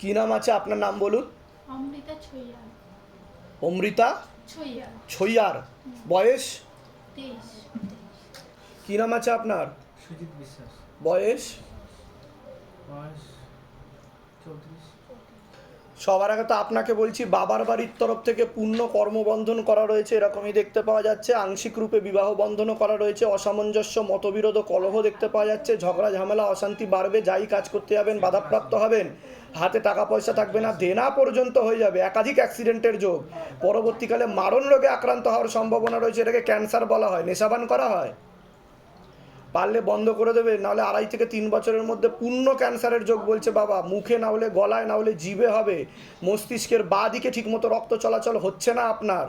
কি নাম আছে আপনার নাম বলুন? অমৃতা ছইয়ার অমৃতা ছইয়ার ছইয়ার বয়স? কি নাম আছে আপনার? সুজিত বিশ্বাস। বয়স? বয়স চৌত্রিশ। সবার আগে তো আপনাকে বলছি, বাবার বাড়ির তরফ থেকে পূর্ণ কর্মবন্ধন করা রয়েছে, এরকমই দেখতে পাওয়া যাচ্ছে। আংশিক রূপে বিবাহ বন্ধনও করা রয়েছে, অসামঞ্জস্য, মতবিরোধ কলহ দেখতে পাওয়া যাচ্ছে। ঝগড়া, ঝামেলা, অশান্তি বাড়বে, যাই কাজ করতে যাবেন, বাধাপ্রাপ্ত হবেন। হাতে টাকা পয়সা থাকবে না, দেনা পর্যন্ত হয়ে যাবে। একাধিক অ্যাক্সিডেন্টের যোগ। পরবর্তীকালে মারণ রোগে আক্রান্ত হওয়ার সম্ভাবনা রয়েছে, এটাকে ক্যান্সার বলা হয়। নেশাবান করা হয়। পারলে বন্ধ করে দেবে, নাহলে আড়াই থেকে তিন বছরের মধ্যে পূর্ণ ক্যান্সারের যোগ বলছে বাবা। মুখে না হলে, গলায় না হলে জিভে হবে। মস্তিষ্কের বাঁ দিকে ঠিকমতো রক্ত চলাচল হচ্ছে না আপনার।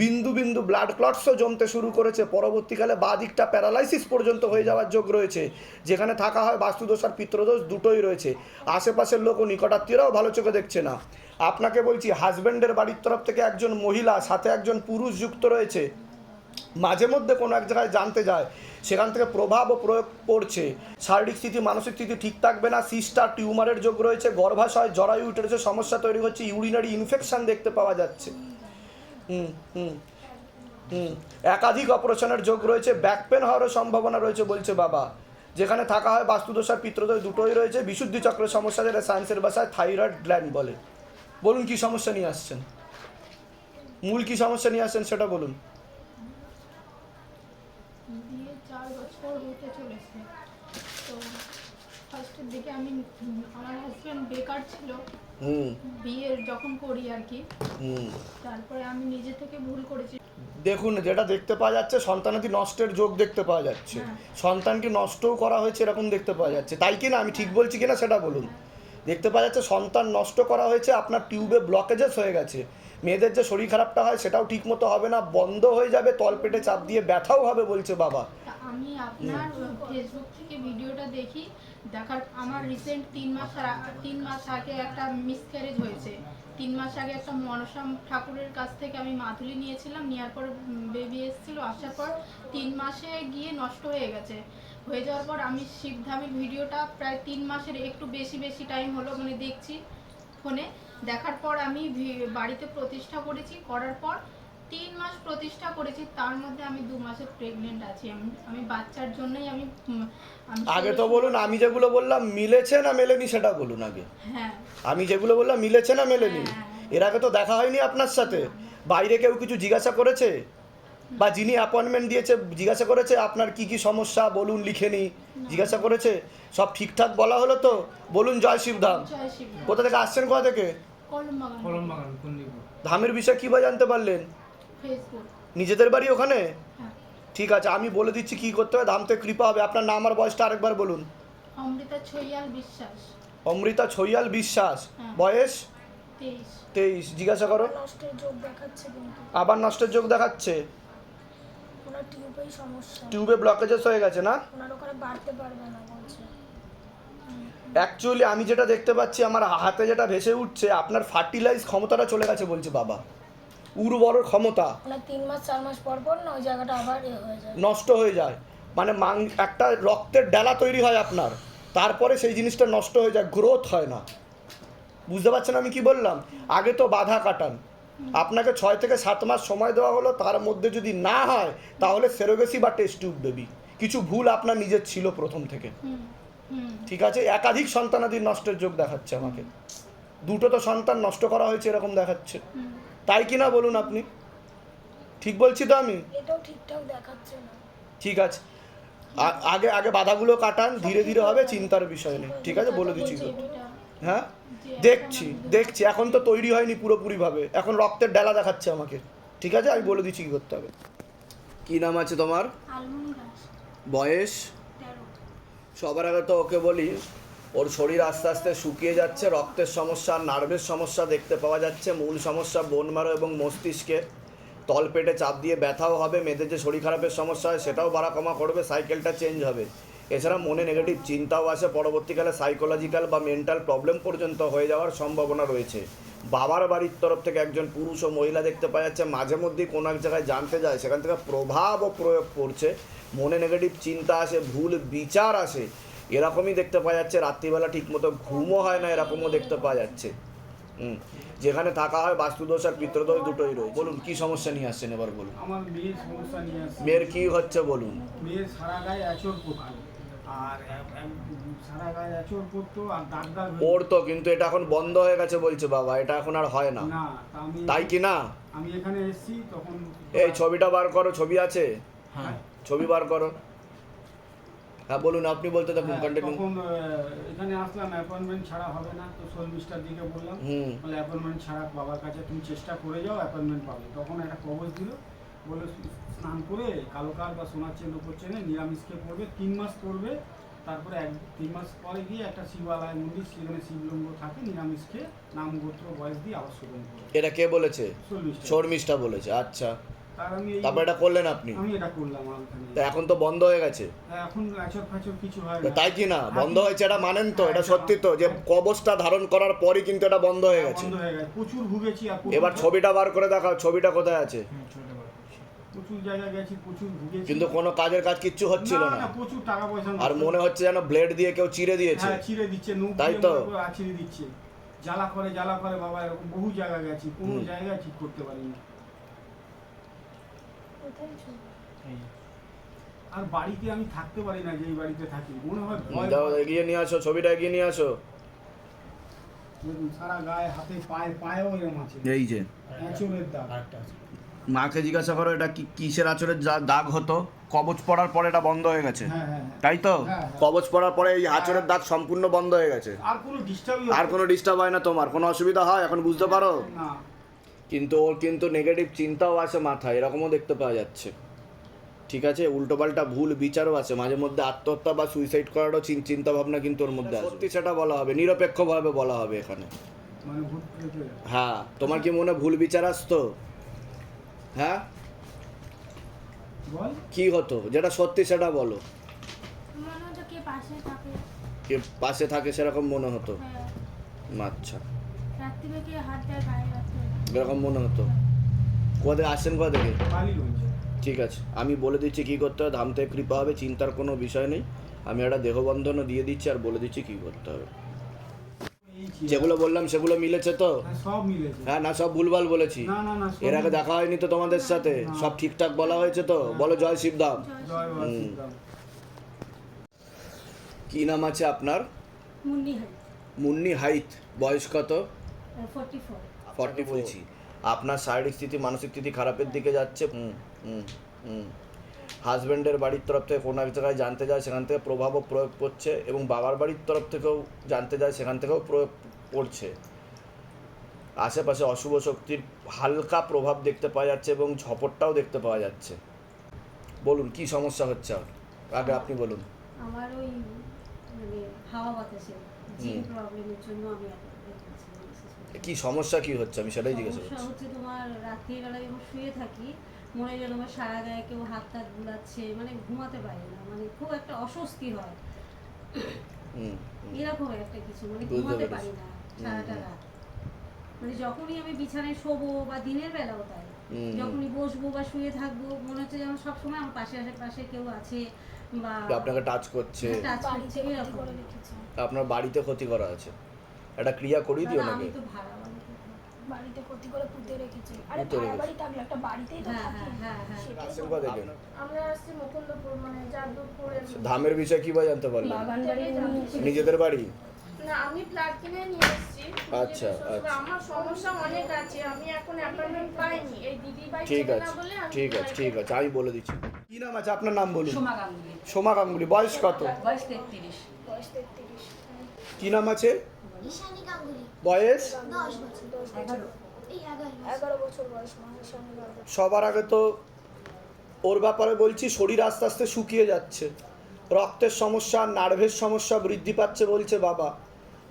বিন্দু বিন্দু ব্লাড ক্লটসও জমতে শুরু করেছে। পরবর্তীকালে বাঁ দিকটা প্যারালাইসিস পর্যন্ত হয়ে যাওয়ার যোগ রয়েছে। যেখানে থাকা হয় বাস্তুদোষ আর পিত্রদোষ দুটোই রয়েছে। আশেপাশের লোক ও নিকটাত্মীয়রাও ভালো চোখে দেখছে না। আপনাকে বলছি হাজব্যান্ডের বাড়ির তরফ থেকে একজন মহিলা, সাথে একজন পুরুষ যুক্ত রয়েছে। মাঝে মধ্যে কোনো এক জায়গায় জানতে যায় সেখান থেকে প্রভাব ও প্রয়োগ পড়ছে। শারীরিক স্থিতি, মানসিক স্থিতি ঠিক থাকবে না, সিস্টার টিউমারের যোগ রয়েছে, গর্ভাশয়, জরায়ু উঠেছে, সমস্যা তৈরি হচ্ছে, ইউরিনারি ইনফেকশান দেখতে পাওয়া যাচ্ছে। হুম হুম হুম, একাধিক অপারেশনের যোগ রয়েছে, ব্যাক পেন হওয়ারও সম্ভাবনা রয়েছে বলছে বাবা। যেখানে থাকা হয় বাস্তুদোষ আর পিত্রদোষ দুটোই রয়েছে, বিশুদ্ধি চক্রের সমস্যা যেটা সায়েন্সের ভাষায় থাইরয়েড গ্ল্যান্ড বলে। বলুন কি সমস্যা নিয়ে আসছেন? মূল কি সমস্যা নিয়ে আসছেন সেটা বলুন বিয়ে চার বছর হতে চলেছে তো ফার্স্টের দিকে আমি আমার হাজব্যান্ড বেকার ছিল। হুম। বিয়ের যখন করি আর কি হুম। তারপরে আমি নিজে থেকে ভুল করেছি। দেখুন যেটা দেখতে পাওয়া যাচ্ছে সন্তানাদি নষ্টের যোগ দেখতে পাওয়া যাচ্ছে। হ্যাঁ। সন্তানকে নষ্টও করা হয়েছে এরকম দেখতে পাওয়া যাচ্ছে। তাই কি না আমি ঠিক বলছি কিনা সেটা বলুন। দেখতে পাওয়া যাচ্ছে সন্তান নষ্ট করা হয়েছে আপনার টিউবে ব্লকেজেস হয়ে গেছে। মেয়েদের যে শরীর খারাপটা হয় সেটাও ঠিক মতো হবে না বন্ধ হয়ে যাবে তলপেটে চাপ দিয়ে ব্যথাও হবে বলছে বাবা। আমি আপনার ফেসবুক থেকে ভিডিওটা দেখি। দেখার আমার রিসেন্ট তিন মাস তিন মাস আগে একটা মিসক্যারেজ হয়েছে। তিন মাস আগে একটা মনসা ঠাকুরের কাছ থেকে আমি মাদুলি নিয়েছিলাম নেওয়ার পর বেবি এসেছিল আসার পর তিন মাসে গিয়ে নষ্ট হয়ে গেছে। হয়ে যাওয়ার পর আমি শিবধামের ভিডিওটা প্রায় তিন মাসের একটু বেশি বেশি টাইম হলো মানে দেখছি ফোনে। দেখার পর আমি বাড়িতে প্রতিষ্ঠা করেছি করার পর তিন মাস প্রতিষ্ঠা করেছি তার মধ্যে আমি দু মাসের প্রেগনেন্ট আছি। আমি আমি বাচ্চার জন্যই আমি আগে তো বলুন আমি যেগুলো বললাম মিলেছে না মেলেনি সেটা বলুন আগে। হ্যাঁ। আমি যেগুলো বললাম মিলেছে না মেলেনি? হ্যাঁ। এর আগে তো দেখা হয়নি আপনার সাথে? বাইরে কেউ কিছু জিজ্ঞাসা করেছে? বা যিনি অ্যাপয়েন্টমেন্ট দিয়েছে জিজ্ঞাসা করেছে আপনার কি কি সমস্যা? বলুন লিখে নি। জিজ্ঞাসা করেছে? সব ঠিকঠাক বলা হলো তো? বলুন জয় শিবধাম। জয় কোথা থেকে আসছেন কোথা থেকে? ধামের বিষয়ে কী বা জানতে পারলেন? নিজেদের বাড়ি ওখানে? হ্যাঁ। ঠিক আছে আমি বলে দিচ্ছি কি করতে হবে ধাম থেকে কৃপা হবে। আপনার নাম আর বয়সটা আরেকবার বলুন। অমৃতা ছইয়াল বিশ্বাস। অমৃতা ছইয়াল বিশ্বাস। হ্যাঁ। বয়স? তেইশ। জিজ্ঞাসা করো। নষ্টের যোগ দেখাচ্ছে কিন্তু। আবার নষ্টের যোগ দেখাচ্ছে? টিউবে ব্লকেজেস হয়ে গেছে না? ওনার ওখানে বাড়তে পারবে না বলছে। অ্যাকচুয়ালি আমি যেটা দেখতে পাচ্ছি আমার হাতে যেটা ভেসে উঠছে আপনার ফার্টিলাইজ ক্ষমতাটা চলে গেছে বলছে বাবা। উর্বর ক্ষমতা। তিন মাস চার মাস পর পর না ওই জায়গাটা আবার হয়ে যায়। নষ্ট হয়ে যায়। মানে মাং একটা রক্তের ডালা তৈরি হয় আপনার। তারপরে সেই জিনিসটা নষ্ট হয়ে যায় গ্রোথ হয় না। বুঝতে পারছেন আমি কি বললাম? আগে তো বাধা কাটান। আপনাকে ছয় থেকে সাত মাস সময় দেওয়া হলো তার মধ্যে যদি না হয় তাহলে সেরোগেসি বা টেস্ট টিউব দেবি। কিছু ভুল আপনার নিজের ছিল প্রথম থেকে। ঠিক আছে? একাধিক সন্তানাদির নষ্টের যোগ দেখাচ্ছে আমাকে। দুটো তো সন্তান নষ্ট করা হয়েছে এরকম দেখাচ্ছে। তাই কি না বলুন আপনি? ঠিক বলছি তো আমি? এটাও ঠিকঠাক দেখাচ্ছে না। ঠিক আছে। আগে আগে বাধাগুলো কাটান ধীরে ধীরে হবে চিন্তার বিষয় নেই। ঠিক আছে বলে দিচ্ছি হ্যাঁ? দেখছি দেখছি। এখন তো তৈরি হয়নি পুরোপুরিভাবে। এখন রক্তের ডালা দেখাচ্ছে আমাকে। ঠিক আছে? আমি বলে দিচ্ছি কী করতে হবে। কী নাম আছে তোমার? বয়স? সবার আগে তো ওকে বলি ওর শরীর আস্তে আস্তে শুকিয়ে যাচ্ছে, রক্তের সমস্যা, নার্ভের সমস্যা দেখতে পাওয়া যাচ্ছে, মূল সমস্যা বোন মারো এবং মস্তিষ্কে। তলপেটে চাপ দিয়ে ব্যথাও হবে, মেয়েদের যে শরীর খারাপের সমস্যা হয় সেটাও বাড়া কমা করবে সাইকেলটা চেঞ্জ হবে। এছাড়া মনে নেগেটিভ চিন্তাও আসে, পরবর্তীকালে সাইকোলজিক্যাল বা মেন্টাল প্রবলেম পর্যন্ত হয়ে যাওয়ার সম্ভাবনা রয়েছে। বাবার বাড়ির তরফ থেকে একজন পুরুষ ও মহিলা দেখতে পাওয়া যাচ্ছে, মাঝে মধ্যেই কোনো এক জায়গায় জানতে যায়, সেখান থেকে প্রভাবও প্রয়োগ করছে মনে নেগেটিভ চিন্তা আসে, ভুল বিচার আসে এরকমই দেখতে পাওয়া যাচ্ছে রাত্রিবেলা ঠিকমতো ঘুমও হয় না এরকমও দেখতে পাওয়া যাচ্ছে। হুম যেখানে থাকা হয় বাস্তুদোষ আর পিত্রদোষ দুটোই রয়েছে। বলুন কি সমস্যা নিয়ে আসছেন এবার বলুন? আমার মেয়ের সমস্যা নিয়ে আসছে। মেয়ের কি হচ্ছে বলুন? মেয়ের সারা গায়ে আচর পড়তো আর সারা গায়ে আচর পড়তো আর দাগ দাগ পড়তো কিন্তু এটা এখন বন্ধ হয়ে গেছে বলছে বাবা এটা এখন আর হয় না। তাই কি না? আমি এখানে এসেছি তখন এই ছবিটা বার করো ছবি আছে? হ্যাঁ। ছবি বার করো। হ্যাঁ বলুন আপনি বলতে থাকুন হ্যাঁ, কন্টিনিউ তখন এখানে আসলাম অ্যাপয়েন্টমেন্ট ছাড়া হবে না তো শর্মিষ্ঠার দিকে বললাম হুম। বলে অ্যাপয়েন্টমেন্ট ছাড়া বাবার কাছে তুমি চেষ্টা করে যাও অ্যাপয়েন্টমেন্ট পাবে। তখন একটা কবচ দিল বলে স্নান করে কালো কাল বা সোনার চেন উপর চেনে নিরামিষকে পড়বে তিন মাস করবে তারপরে এক তিন মাস পরে গিয়ে একটা শিবালয় মন্দির সেখানে শিবলিঙ্গ থাকে নিরামিষ খেয়ে নাম গোত্র বয়স দিয়ে আবার শোধন এটা কে বলেছে? শর্মিষ্ঠা বলেছে আচ্ছা। তারপর এটা করলেন আপনি? আমি এটা করলাম তা এখন তো বন্ধ হয়ে গেছে। এখন আচর ফাচর কিছু হয় না। তাই কি না? বন্ধ হয়েছে এটা মানেন তো এটা সত্যি তো যে কবচটা ধারণ করার পরই কিন্তু এটা বন্ধ হয়ে গেছে। বন্ধ হয়ে গেছে। প্রচুর ভুগেছি এবার ছবিটা বার করে দেখাও ছবিটা কোথায় আছে? করছি। প্রচুর জায়গায় গেছি প্রচুর ভুগেছি। কিন্তু কোনো কাজের কাজ কিচ্ছু হচ্ছিল না প্রচুর টাকা পয়সা আর মনে হচ্ছে যেন ব্লেড দিয়ে কেউ চিড়ে দিয়েছে। হ্যাঁ দিচ্ছে তাই তো? দিচ্ছে। জ্বালা করে জ্বালা করে বাবা এরকম বহু জায়গা গেছি। কোনো ঠিক করতে পারিনি। কোথায় ছবি? আর বাড়িতে আমি থাকতে পারি না যে এই বাড়িতে থাকি। মনে হয় ভয় দাও এগিয়ে নিয়ে আসো ছবিটা এগিয়ে নিয়ে আসো। দেখুন, সারা গায়ে হাতে পায়ে পায়েও এরম আছে। এই যে। দাগ। মাকে জিজ্ঞাসা করো এটা কি কিসের আচরের দাগ হতো? কবচ পড়ার পরে এটা বন্ধ হয়ে গেছে। হ্যাঁ হ্যাঁ হ্যাঁ। তাই তো। কবচ পড়ার পরে এই আচরের দাগ সম্পূর্ণ বন্ধ হয়ে গেছে। আর কোনো ডিস্টার্বই আর কোনো ডিস্টার্ব হয় না তোমার। কোনো অসুবিধা হয়? এখন বুঝতে পারো? না। কিন্তু ওর কিন্তু নেগেটিভ চিন্তাও আছে মাথায় এরকমও দেখতে পাওয়া যাচ্ছে। ঠিক আছে? উল্টোপাল্টা ভুল বিচারও আছে মাঝে মধ্যে আত্মহত্যা বা সুইসাইড করারও চিন- চিন্তা ভাবনা কিন্তু ওর মধ্যে আছে সত্যি সেটা বলা হবে নিরপেক্ষভাবে বলা হবে এখানে। মানে হ্যাঁ তোমার কি মনে ভুল বিচার আসতো? হ্যাঁ? বল। কি হতো? যেটা সত্যি সেটা বলো। কে পাশে থাকে। কে পাশে থাকে সেরকম মনে হতো? হ্যাঁ। আচ্ছা। এরকম মনে হতো। কোথা থেকে আসছেন কোথা থেকে ঠিক আছে আমি বলে দিচ্ছি কী করতে হবে? ধাম থেকে কৃপা হবে চিন্তার কোনো বিষয় নেই। আমি একটা দেহবন্ধনও দিয়ে দিচ্ছি আর বলে দিচ্ছি কী করতে হবে। যেগুলো বললাম সেগুলো মিলেছে তো? হ্যাঁ, সব মিলেছে। না সব ভুলভাল বলেছি। না না না সব এর আগে দেখা হয়নি তো তোমাদের সাথে? সব ঠিকঠাক বলা হয়েছে তো? বলো জয় শিবধাম। কি নাম আছে আপনার? মুন্নি হাই মুন্নি হাইত। বয়স কত? ফোর্টি ফোর ফর্টি বলছি আপনার শারীরিক স্থিতি মানসিক স্থিতি খারাপের দিকে যাচ্ছে? হুম হুম হুম। হাজব্যান্ডের বাড়ির তরফ থেকে কোনো এক জায়গায় জানতে যায় সেখান থেকে প্রভাবও প্রয়োগ করছে এবং বাবার বাড়ির তরফ থেকেও জানতে যায় সেখান থেকেও প্রয়োগ পড়ছে আশেপাশে অশুভ শক্তির হালকা প্রভাব দেখতে পাওয়া যাচ্ছে এবং ঝপটটাও দেখতে পাওয়া যাচ্ছে। বলুন কি সমস্যা হচ্ছে আর? আগে আপনি বলুন। আমার ওই মানে হাওয়া বাতাসে। প্রবলেমের জন্য আমি। কি সমস্যা কি হচ্ছে? আমি সেটাই জিজ্ঞাসা করছি। হচ্ছে তোমার রাত্রিবেলা যখন শুয়ে থাকি মনে হয় যেন আমার সারা গায়ে কেউ হাত টাত বুলাচ্ছে মানে ঘুমাতে পারি না মানে খুব একটা অস্বস্তি হয়। হুম। এরকম একটা কিছু মানে ঘুমাতে পারি না সারাটা। রাত। মানে যখনই আমি বিছানায় শোবো বা দিনের বেলাও তাই যখনই বসবো বা শুয়ে থাকব মনে হচ্ছে যেন সবসময় আমার পাশে আশেপাশে কেউ আছে বা আপনাকে টাচ করছে। টাচ করছে এরকম। আপনার বাড়িতে ক্ষতি করা আছে। একটা ক্রিয়া করিয়ে দিও নাকি? আমি তো ভাড়া বাড়িতে ক্ষতি করে পুঁতে রেখেছে। আরে ভাড়া বাড়ি থাকলে একটা বাড়িতেই তো হ্যাঁ, থাকে। হ্যাঁ, হ্যাঁ, থেকে আমরা আসছি মুকুন্দপুর মানে ধামের বিষয়ে কি বা জানতে বাড়ি নিজেদের বাড়ি? না আমি ফ্ল্যাট কিনে নিয়ে এসেছি। আচ্ছা, আচ্ছা। আমার সমস্যা অনেক আছে আমি এখন অ্যাপয়েন্টমেন্ট পাইনি। এই দিদি ভাই ঠিক আছে ঠিক আছে ঠিক আছে আমি বলে দিচ্ছি। কি নাম আছে? আপনার নাম বলুন। সোমা গাঙ্গুলি। সোমা গাঙ্গুলি বয়স কত? বয়স তেত্রিশ। বয়স তেত্রিশ। কি নাম আছে? ঈশানী গাঙ্গুলি। বয়স? দশ বছর। এই এগারো বছর। বয়স সবার আগে তো ওর ব্যাপারে বলছি শরীর আস্তে আস্তে শুকিয়ে যাচ্ছে। রক্তের সমস্যা নার্ভের সমস্যা বৃদ্ধি পাচ্ছে বলছে বাবা।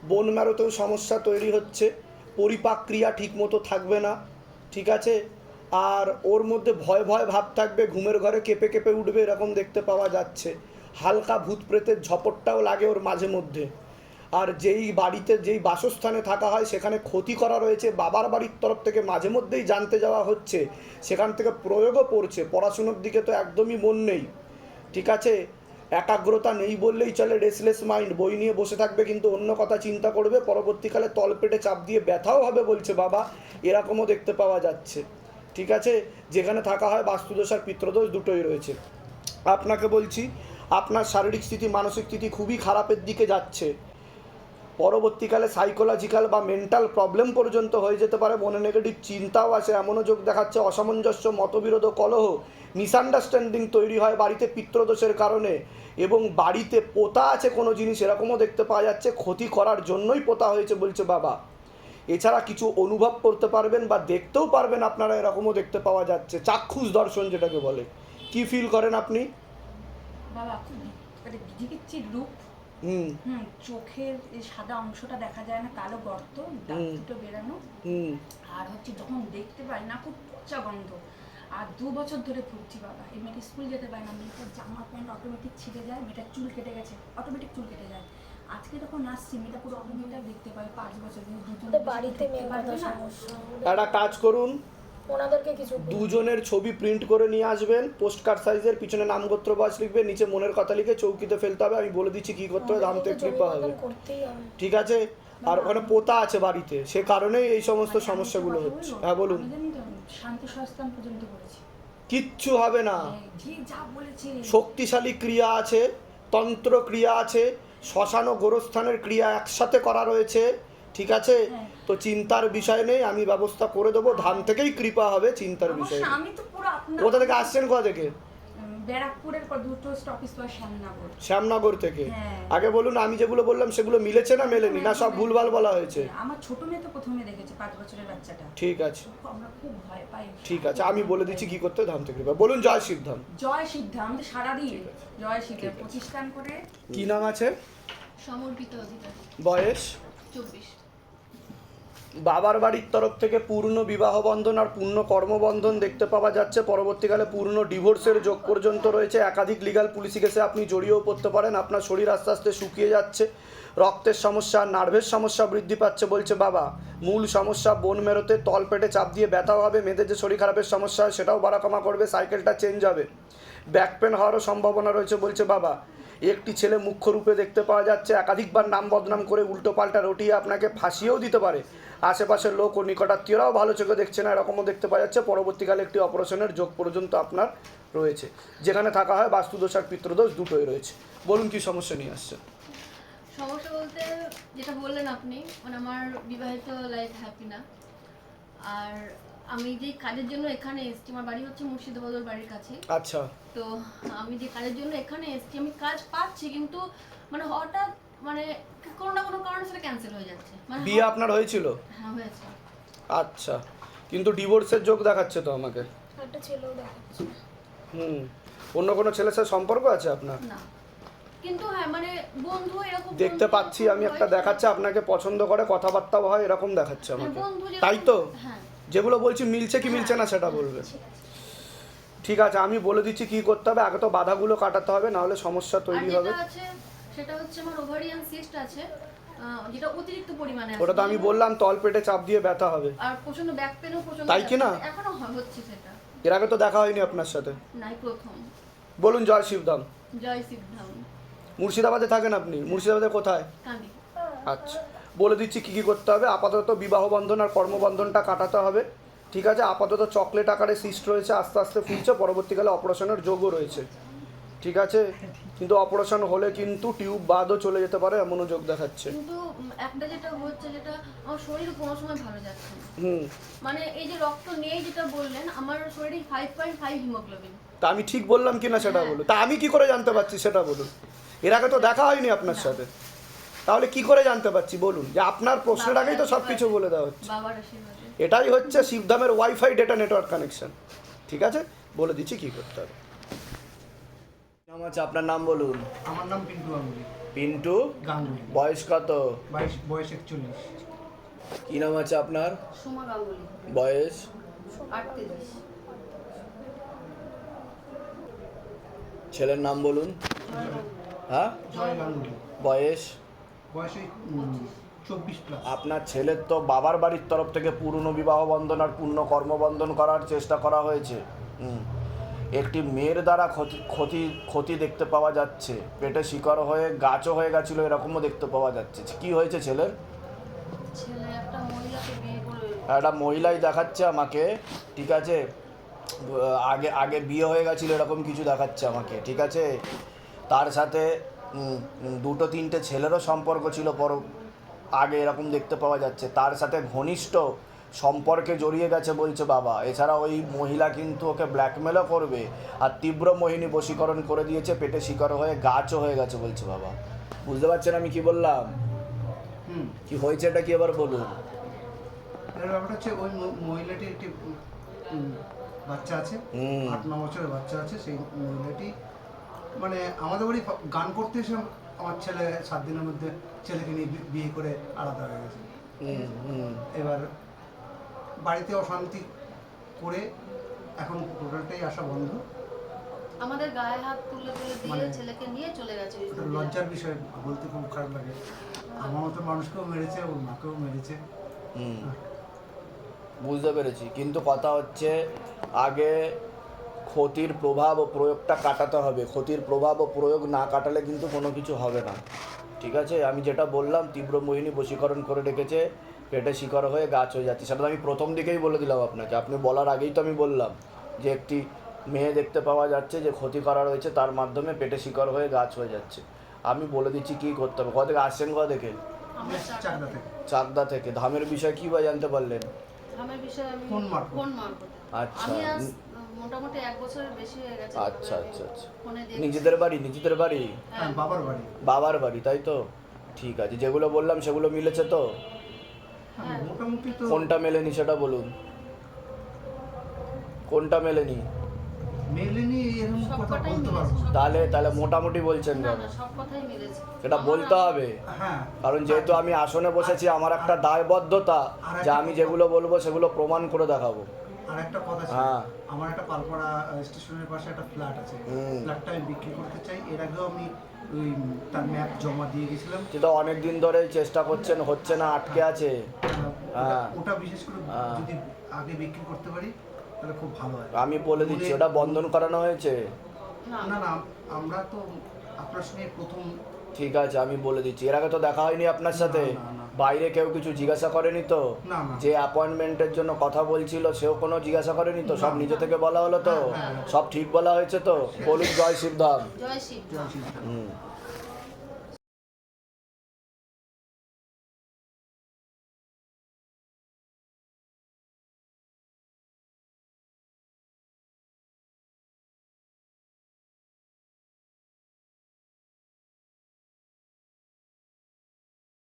বোন ম্যারোতেও সমস্যা তৈরি হচ্ছে। পরিপাক ক্রিয়া ঠিক মতো থাকবে না ঠিক আছে? আর ওর মধ্যে ভয় ভয় ভাব থাকবে ঘুমের ঘরে কেঁপে কেঁপে উঠবে এরকম দেখতে পাওয়া যাচ্ছে। হালকা ভূত প্রেতের ঝপটটাও লাগে ওর মাঝে মধ্যে। আর যেই বাড়িতে, যেই বাসস্থানে থাকা হয়, সেখানে ক্ষতি করা রয়েছে। বাবার বাড়ির তরফ থেকে মাঝে মধ্যেই জানতে যাওয়া হচ্ছে। সেখান থেকে প্রয়োগও পড়ছে। পড়াশুনোর দিকে তো একদমই মন নেই। ঠিক আছে? একাগ্রতা নেই বললেই চলে রেসলেস মাইন্ড বই নিয়ে বসে থাকবে কিন্তু অন্য কথা চিন্তা করবে। পরবর্তীকালে তলপেটে চাপ দিয়ে ব্যথাও হবে বলছে বাবা। এরকমও দেখতে পাওয়া যাচ্ছে। ঠিক আছে? যেখানে থাকা হয় বাস্তুদোষ আর পিত্রদোষ দুটোই রয়েছে। আপনাকে বলছি, আপনার শারীরিক স্থিতি, মানসিক স্থিতি খুবই খারাপের দিকে যাচ্ছে। পরবর্তীকালে সাইকোলজিক্যাল বা মেন্টাল প্রবলেম পর্যন্ত হয়ে যেতে পারে। মনে নেগেটিভ চিন্তাও আছে এমনও যোগ দেখাচ্ছে অসামঞ্জস্য, মতবিরোধ কলহ মিসআন্ডারস্ট্যান্ডিং তৈরি হয় বাড়িতে পিত্রদোষের কারণে এবং বাড়িতে পোতা আছে কোনো জিনিস, এরকমও দেখতে পাওয়া যাচ্ছে, ক্ষতি করার জন্যই পোতা হয়েছে বলছে বাবা। এছাড়া কিছু অনুভব করতে পারবেন বা দেখতেও পারবেন আপনারা, এরকমও দেখতে পাওয়া যাচ্ছে। চাক্ষুষ দর্শন যেটাকে বলে। কি ফিল করেন আপনি? বাবা মানে রূপ হুম। চোখের সাদা অংশটা দেখা যায় না কালো গর্ত দুটো বেরানো। আর হচ্ছে যখন দেখতে পাই না খুব পচা গন্ধ। আর দু বছর ধরে ভুগছি বাবা। এই মেয়েটা স্কুল যেতে পারে না মেয়েটার জামা প্যান্ট অটোমেটিক ছিঁড়ে যায় মেয়েটার চুল কেটে গেছে অটোমেটিক চুল কেটে যায়। আজকে যখন আসছি মেয়েটা পুরো অটোমেটিক দেখতে পাই পাঁচ বছর বাড়িতে পারবে একটা কাজ করুন ওনাদেরকে কিছু দুজনের ছবি প্রিন্ট করে নিয়ে আসবেন পোস্ট কার্ড সাইজের পিছনে নাম গোত্র বয়স লিখবে নিচে মনের কথা লিখে চৌকিতে ফেলতে হবে আমি বলে দিচ্ছি কি করতে হবে দাম থেকে কৃপা হবে। ঠিক আছে? আর ওখানে পোতা আছে বাড়িতে সে কারণেই এই সমস্ত মানে সমস্যাগুলো হচ্ছে। হ্যাঁ বলুন। তো শান্তি পর্যন্ত করেছি। কিচ্ছু হবে না। যে যা বলেছে। শক্তিশালী ক্রিয়া আছে তন্ত্র ক্রিয়া আছে শ্মশান ও গোরস্থানের ক্রিয়া একসাথে করা রয়েছে ঠিক আছে? হ্যাঁ। তো চিন্তার বিষয় নেই আমি ব্যবস্থা করে দেবো। ধান থেকেই কৃপা হবে চিন্তার বিষয়। অবশ্য নেই আমি তো পুরো আপনার কোথা থেকে আসছেন কোথা থেকে? ব্যারাকপুরের পর দুটো স্টপিস পর শ্যামনগর। শ্যামনগর থেকে? হ্যাঁ। আগে বলুন আমি যেগুলো বললাম সেগুলো মিলেছে না মেলেনি? না সব ভুলভাল বলা হয়েছে? আমার ছোট মেয়ে তো প্রথমে দেখেছে পাঁচ বছরের বাচ্চাটা। ঠিক আছে। আমরা খুব ভয় পাই। ঠিক আছে আমি বলে দিচ্ছি কি করতে হবে ধাম থেকে বলুন জয় শিবধাম জয় সিদ্ধা আমাদের সারাদিন জয় সিদ্ধা প্রতিষ্ঠান করে। কি নাম আছে? সমর্পিত অধিকার। বয়স? চব্বিশ। বাবার বাড়ির তরফ থেকে পূর্ণ বিবাহ বন্ধন আর পূর্ণ কর্মবন্ধন দেখতে পাওয়া যাচ্ছে। পরবর্তীকালে পূর্ণ ডিভোর্সের যোগ পর্যন্ত রয়েছে। একাধিক লিগাল পুলিশি কেসে আপনি জড়িয়েও পড়তে পারেন। আপনার শরীর আস্তে আস্তে শুকিয়ে যাচ্ছে। রক্তের সমস্যা, নার্ভের সমস্যা বৃদ্ধি পাচ্ছে বলছে বাবা। মূল সমস্যা বোন মেরোতে তল পেটে চাপ দিয়ে ব্যথা হবে, মেয়েদের যে শরীর খারাপের সমস্যা সেটাও বাড়া কমা করবে সাইকেলটা চেঞ্জ হবে। ব্যাক পেন হওয়ারও সম্ভাবনা রয়েছে বলছে বাবা। একটি ছেলে মুখ্য রূপে দেখতে পাওয়া যাচ্ছে, একাধিকবার নাম বদনাম করে উল্টো পাল্টা রটিয়ে আপনাকে ফাঁসিয়েও দিতে পারে। আশেপাশের লোক ও নিকটাত্মীয়রাও ভালো চোখে দেখছে না, এরকমও দেখতে পাওয়া যাচ্ছে। পরবর্তীকালে একটি অপারেশনের যোগ পর্যন্ত আপনার রয়েছে। যেখানে থাকা হয় বাস্তুদোষ আর পিতৃদোষ দুটোই রয়েছে। বলুন কি সমস্যা নিয়ে আসছে সমস্যা বলতে যেটা বললেন আপনি মানে আমার বিবাহিত লাইফ হ্যাপি না। আর আমি যে কাজের জন্য এখানে এসেছি আমার বাড়ি হচ্ছে মুর্শিদাবাদের বাড়ির কাছে। আচ্ছা। তো আমি যে কাজের জন্য এখানে এসেছি আমি কাজ পাচ্ছি কিন্তু মানে হঠাৎ মানে কোনো না কোনো কারণে সেটা ক্যান্সেল হয়ে যাচ্ছে। মানে বিয়ে আপনার হয়েছিল? হ্যাঁ হয়েছে। আচ্ছা। কিন্তু ডিভোর্সের যোগ দেখাচ্ছে তো আমাকে? একটা ছেলেও দেখাচ্ছে। হুম। অন্য কোনো ছেলের সাথে সম্পর্ক আছে আপনার? না। কিন্তু হ্যাঁ মানে বন্ধু এরকম দেখতে পাচ্ছি আমি একটা হয়। দেখাচ্ছে আপনাকে পছন্দ করে কথাবার্তাও হয় এরকম দেখাচ্ছে হ্যাঁ, আমাকে। তাই তো? হ্যাঁ। যেগুলো বলছি মিলছে কি মিলছে না সেটা বলবে। ঠিক আছে। আমি বলে দিচ্ছি কি করতে হবে আগে তো বাধাগুলো কাটাতে হবে না হলে সমস্যা তৈরি হবে। সেটা হচ্ছে আমার ওভারিয়ান সিস্ট আছে যেটা অতিরিক্ত পরিমাণে আছে ওটা তো আমি বললাম তল পেটে চাপ দিয়ে ব্যথা হবে। আর প্রচণ্ড ব্যাক পেনও প্রচণ্ড তাই কি না? এখনও হচ্ছে সেটা। এর আগে তো দেখা হয়নি আপনার সাথে। নাই প্রথম। বলুন জয় শিবধাম। জয় সিদ্ধাম মুর্শিদাবাদে থাকেন আপনি? মুর্শিদাবাদে কোথায়? আচ্ছা। বলে দিচ্ছি কী কী করতে হবে? আপাতত বিবাহ বন্ধন আর কর্মবন্ধনটা কাটাতে হবে। ঠিক আছে? আপাতত চকলেট আকারে সিস্ট রয়েছে আস্তে আস্তে ফুলছে। পরবর্তীকালে অপারেশনের যোগও রয়েছে। ঠিক আছে? কিন্তু অপারেশন হলে কিন্তু টিউব বাদও চলে যেতে পারে এমনও যোগ দেখাচ্ছে। কিন্তু একটা যেটা হচ্ছে যেটা আমার শরীর কোনো সময় ভালো যাচ্ছে হুম। মানে এই যে রক্ত নেই যেটা বললেন আমার শরীরে ফাইভ পয়েন্ট ফাইভ হিমোগ্লোবিন তা আমি ঠিক বললাম কি না সেটা বলুন। তা আমি কি করে জানতে পারছি সেটা বলুন। এর আগে তো দেখা হয়নি আপনার সাথে। তাহলে কি করে জানতে পারছি? বলুন যে আপনার প্রশ্নের আগেই তো সব কিছু বলে দেওয়া হচ্ছে। এটাই হচ্ছে শিবধামের ওয়াইফাই ডেটা নেটওয়ার্ক কানেকশন। ঠিক আছে? বলে দিচ্ছি কি করতে হবে। নাম আছে আপনার নাম বলুন। আমার নাম পিন্টু গাঙ্গুলি। পিন্টু? গাঙ্গুলি। বয়স কত? বাইশ বয়স একচল্লিশ। কি নাম আছে আপনার? সোমা গাঙ্গুলি। বয়স? আটত্রিশ। ছেলের নাম বলুন। হ্যাঁ? বয়স? আপনার ছেলের তো বাবার বাড়ির তরফ থেকে পুরনো বিবাহ বন্ধন আর পূর্ণ কর্মবন্ধন করার চেষ্টা করা হয়েছে। হুম। একটি মেয়ের দ্বারা ক্ষতি ক্ষতি ক্ষতি দেখতে পাওয়া যাচ্ছে। পেটে শিকড় হয়ে গাছও হয়ে গেছিল এরকমও দেখতে পাওয়া যাচ্ছে। কি হয়েছে ছেলের? ছেলে একটা মহিলাকে বিয়ে করে একটা মহিলাই দেখাচ্ছে আমাকে ঠিক আছে? আগে আগে বিয়ে হয়ে গেছিল এরকম কিছু দেখাচ্ছে আমাকে ঠিক আছে? তার সাথে দুটো তিনটে ছেলেরও সম্পর্ক ছিল পর আগে এরকম দেখতে পাওয়া যাচ্ছে। তার সাথে ঘনিষ্ঠ সম্পর্কে জড়িয়ে গেছে বলছে বাবা। এছাড়া ওই মহিলা কিন্তু ওকে ব্ল্যাকমেলও করবে আর তীব্র মোহিনী বশীকরণ করে দিয়েছে পেটে শিকার হয়ে গাছও হয়ে গেছে বলছে বাবা। বুঝতে পারছেন আমি কি বললাম? হুম। কি হয়েছে এটা কি এবার বলুন? ব্যাপারটা হচ্ছে ওই ম- একটি বাচ্চা আছে। আট ন বছরের বাচ্চা আছে। সেই মহিলাটি মানে আমাদের বাড়ি গান করতে এসে আমার ছেলে সাত দিনের মধ্যে ছেলেকে নিয়ে বিয়ে করে আলাদা হয়ে গেছে। এবার বাড়িতে অশান্তি করে এখন টোটালটাই আসা বন্ধ। আমাদের গায়ে হাত তুলে তুলে দিয়ে মানে- ছেলেকে নিয়ে চলে গেছে। লজ্জার বিষয় বলতে খুব খারাপ লাগে। আমার মতো মানুষকেও মেরেছে ওর মাকেও মেরেছে। বুঝতে পেরেছি। কিন্তু কথা হচ্ছে আগে ক্ষতির প্রভাব ও প্রয়োগটা কাটাতে হবে। ক্ষতির প্রভাব ও প্রয়োগ না কাটালে কিন্তু কোনো কিছু হবে না। ঠিক আছে? আমি যেটা বললাম তীব্র মোহিনী বশীকরণ করে রেখেছে পেটে শিকড় হয়ে গাছ হয়ে যাচ্ছে। সেটা তো আমি প্রথম দিকেই বলে দিলাম আপনাকে। আপনি বলার আগেই তো আমি বললাম যে একটি মেয়ে দেখতে পাওয়া যাচ্ছে যে ক্ষতি করা রয়েছে তার মাধ্যমে পেটে শিকড় হয়ে গাছ হয়ে যাচ্ছে। আমি বলে দিচ্ছি কী করতে হবে। কোথা থেকে আসছেন কোথা থেকে? আমরা চাকদা থেকে। ধামের বিষয় কী বা জানতে পারলেন? আমার বিষয়ে আমি ফোন মারফত। আচ্ছা। মোটামুটি এক বছরের বেশি হয়ে গেছে আচ্ছা আচ্ছা আচ্ছা। নিজেদের বাড়ি নিজেদের বাড়ি? হ্যাঁ বাবার বাড়ি। বাবার বাড়ি তাই তো? ঠিক আছে যেগুলো বললাম সেগুলো মিলেছে তো? হ্যাঁ, মোটামুটি তো কোনটা মেলেনি সেটা বলুন। কোনটা মেলেনি? মেলেনি এরকম কথা বলতে পারব তাহলে তাহলে মোটামুটি বলছেন না সব কথাই মিলেছে। সেটা বলতে হবে। হ্যাঁ। কারণ যেহেতু আমি আসনে বসেছি আমার একটা দায়বদ্ধতা যে আমি যেগুলো বলব সেগুলো প্রমাণ করে দেখাবো। আর একটা কথা ছিল হ্যাঁ। আমার একটা পালপাড়া স্টেশনের পাশে একটা ফ্ল্যাট আছে। ফ্ল্যাটটা আমি বিক্রি করতে চাই। এর আগেও আমি ওই তার ম্যাপ জমা দিয়ে গেছিলাম। যেটা অনেক দিন ধরে চেষ্টা করছেন হচ্ছে না আটকে আছে। আহ, হ্যাঁ। ওটা- বিশেষ করে হ্যাঁ। যদি আগে বিক্রি করতে পারি তাহলে খুব ভালো হয়। আমি বলে দিচ্ছি ওটা বন্ধন করানো হয়েছে? না। না না আমরা তো আপনার সঙ্গে প্রথম ঠিক আছে আমি বলে দিচ্ছি। এর আগে তো দেখা হয়নি আপনার সাথে? না, না। বাইরে কেউ কিছু জিজ্ঞাসা করেনি তো। যে অ্যাপয়েন্টমেন্টের জন্য কথা বলছিল সেও কোনো জিজ্ঞাসা করেনি তো? সব নিজে থেকে বলা হলো তো? হ্যাঁ, হ্যাঁ। সব ঠিক বলা হয়েছে তো? বলুন জয় শিবধাম। জয় শিব